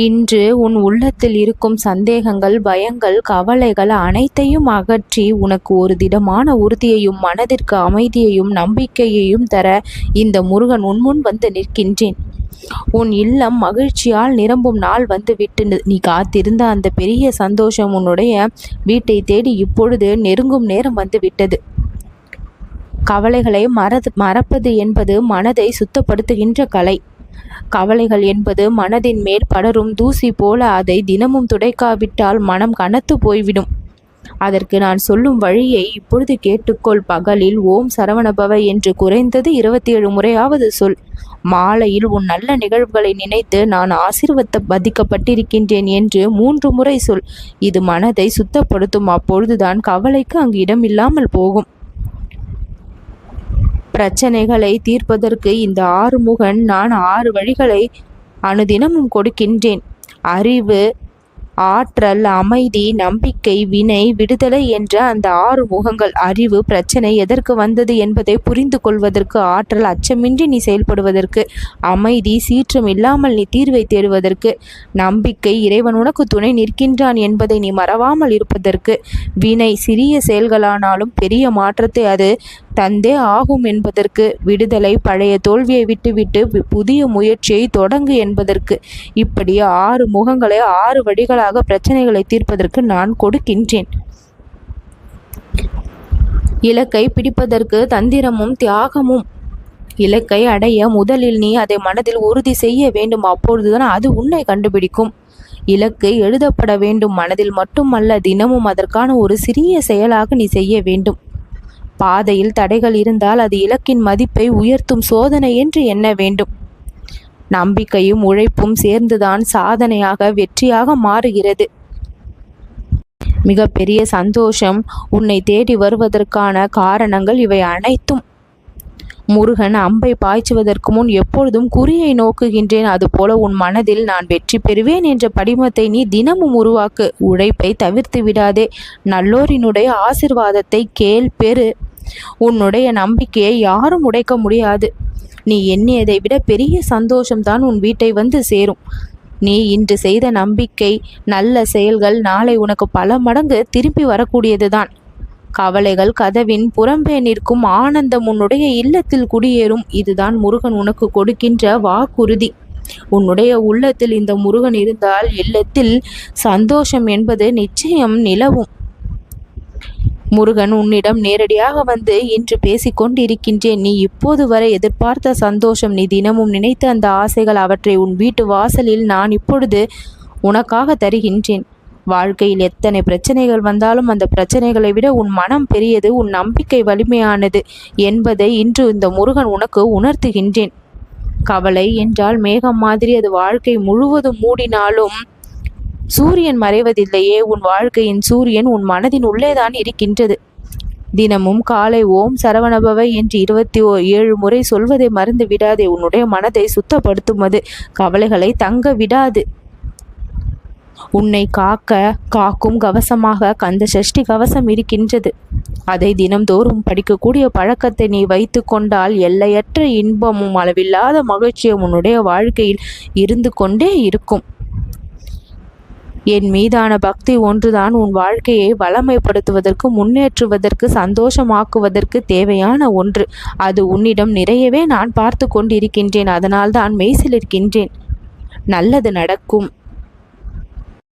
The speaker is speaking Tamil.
இன்று உன் உள்ளத்தில் இருக்கும் சந்தேகங்கள் பயங்கள் கவலைகள் அனைத்தையும் அகற்றி உனக்கு ஒரு திடமான உறுதியையும் மனதிற்கு அமைதியையும் நம்பிக்கையையும் தர இந்த முருகன் உன்முன் வந்து நிற்கின்றேன். உன் இல்லம் மகிழ்ச்சியால் நிரம்பும் நாள் வந்து விட்டு நீ காத்திருந்த அந்த பெரிய சந்தோஷம் உன்னுடைய வீட்டை தேடி இப்பொழுது நெருங்கும் நேரம் வந்து விட்டது கவலைகளை மறது மறப்பது என்பது மனதை சுத்தப்படுத்துகின்ற கலை. கவலைகள் என்பது மனதின் மேல் படரும் தூசி போல அதை தினமும் துடைக்காவிட்டால் மனம் கனத்து போய்விடும். அதற்கு நான் சொல்லும் வழியை இப்பொழுது கேட்டுக்கொள் பகலில் ஓம் சரவணபவ என்று குறைந்தது இருபத்தி ஏழு முறையாவது சொல். மாலையில் உன் நல்ல நிகழ்வுகளை நினைத்து நான் ஆசீர்வத்த பதிக்கப்பட்டிருக்கின்றேன் என்று மூன்று முறை சொல். இது மனதை சுத்தப்படுத்தும் அப்பொழுதுதான் கவலைக்கு அங்கு இடமில்லாமல் போகும். பிரச்சனைகளை தீர்ப்பதற்கு இந்த ஆறுமுகன் நான் ஆறு வழிகளை அனுதினமும் கொடுக்கின்றேன். அறிவு ஆற்றல் அமைதி நம்பிக்கை வினை விடுதலை என்ற அந்த ஆறு முகங்கள் அறிவு பிரச்சனை எதற்கு வந்தது என்பதை புரிந்து கொள்வதற்கு ஆற்றல் அச்சமின்றி நீ செயல்படுவதற்கு அமைதி சீற்றம் இல்லாமல் நீ தீர்வை தேடுவதற்கு நம்பிக்கை இறைவன் உனக்கு துணை நிற்கின்றான் என்பதை நீ மறவாமல் இருப்பதற்கு வினை சிறிய செயல்களானாலும் பெரிய மாற்றத்தை அது தந்தே ஆகும் என்பதற்கு விடுதலை பழைய தோல்வியை விட்டுவிட்டு புதிய முயற்சியை தொடங்கு என்பதற்கு இப்படி ஆறு முகங்களை ஆறு வழிகளாக பிரச்சனைகளை தீர்ப்பதற்கு நான் கொடுக்கின்றேன். இலக்கை பிடிப்பதற்கு தந்திரமும் தியாகமும். இலக்கை அடைய முதலில் நீ அதை மனதில் உறுதி செய்ய வேண்டும். அப்பொழுதுதான் அது உன்னை கண்டுபிடிக்கும். இலக்கு எழுதப்பட வேண்டும். மனதில் மட்டுமல்ல தினமும் அதற்கான ஒரு சிறிய செயலாக நீ செய்ய வேண்டும். பாதையில் தடைகள் இருந்தால் அது இலக்கின் மதிப்பை உயர்த்தும் சோதனை என்று எண்ண வேண்டும். நம்பிக்கையும் உழைப்பும் சேர்ந்துதான் சாதனையாக வெற்றியாக மாறுகிறது. மிகப்பெரிய சந்தோஷம் உன்னை தேடி வருவதற்கான காரணங்கள் இவை அனைத்தும். முருகன் அம்பை பாய்ச்சுவதற்கு முன் எப்பொழுதும் குறியை நோக்குகின்றேன். அதுபோல உன் மனதில் நான் வெற்றி பெறுவேன் என்ற படிமத்தை நீ தினமும் உருவாக்கு. உழைப்பை தவிர்த்து விடாதே. நல்லோரினுடைய ஆசிர்வாதத்தை கேள் பெறு. உன்னுடைய நம்பிக்கையை யாரும் உடைக்க முடியாது. நீ எண்ணியதை விட பெரிய சந்தோஷம்தான் உன் வீட்டை வந்து சேரும். நீ இன்று செய்த நம்பிக்கை நல்ல செயல்கள் நாளை உனக்கு பல மடங்கு திரும்பி வரக்கூடியதுதான். கவலைகள் கதவின் புறம்பே நிற்கும் ஆனந்தம் உன்னுடைய இல்லத்தில் குடியேறும். இதுதான் முருகன் உனக்கு கொடுக்கின்ற வாக்குறுதி. உன்னுடைய உள்ளத்தில் இந்த முருகன் இருந்தால் இல்லத்தில் சந்தோஷம் என்பது நிச்சயம் நிலவும். முருகன் உன்னிடம் நேரடியாக வந்து இன்று பேசிக்கொண்டிருக்கின்றேன். நீ இப்போது வரை எதிர்பார்த்த சந்தோஷம் நீ தினமும் நினைத்த அந்த ஆசைகள் அவற்றை உன் வீட்டு வாசலில் நான் இப்பொழுது உனக்காக தருகின்றேன். வாழ்க்கையில் எத்தனை பிரச்சனைகள் வந்தாலும் அந்த பிரச்சனைகளை விட உன் மனம் பெரியது உன் நம்பிக்கை வலிமையானது என்பதை இன்று இந்த முருகன் உனக்கு உணர்த்துகின்றேன். கவலை என்றால் மேகம் மாதிரி அது வாழ்க்கை முழுவதும் மூடினாலும் சூரியன் மறைவதில்லையே உன் வாழ்க்கையின் சூரியன் உன் மனதின் உள்ளேதான் இருக்கின்றது. தினமும் காலை ஓம் சரவணபவை என்று இருபத்தி ஓ ஏழு முறை சொல்வதை மறந்து விடாதே உன்னுடைய மனதை சுத்தப்படுத்தும் கவலைகளை தங்க விடாது. உன்னை காக்க காக்கும் கவசமாக கந்த சஷ்டி கவசம் இருக்கின்றது. அதை தினம்தோறும் படிக்கக்கூடிய பழக்கத்தை நீ வைத்து கொண்டால் எல்லையற்ற இன்பமும் அளவில்லாத மகிழ்ச்சியும் உன்னுடைய வாழ்க்கையில் இருந்து கொண்டே இருக்கும். என் மீதான பக்தி ஒன்றுதான் உன் வாழ்க்கையை வளமைப்படுத்துவதற்கு முன்னேற்றுவதற்கு சந்தோஷமாக்குவதற்கு தேவையான ஒன்று. அது உன்னிடம் நிறையவே நான் பார்த்து கொண்டிருக்கின்றேன் அதனால்தான் மெய்சிலிருக்கின்றேன் நல்லது நடக்கும்.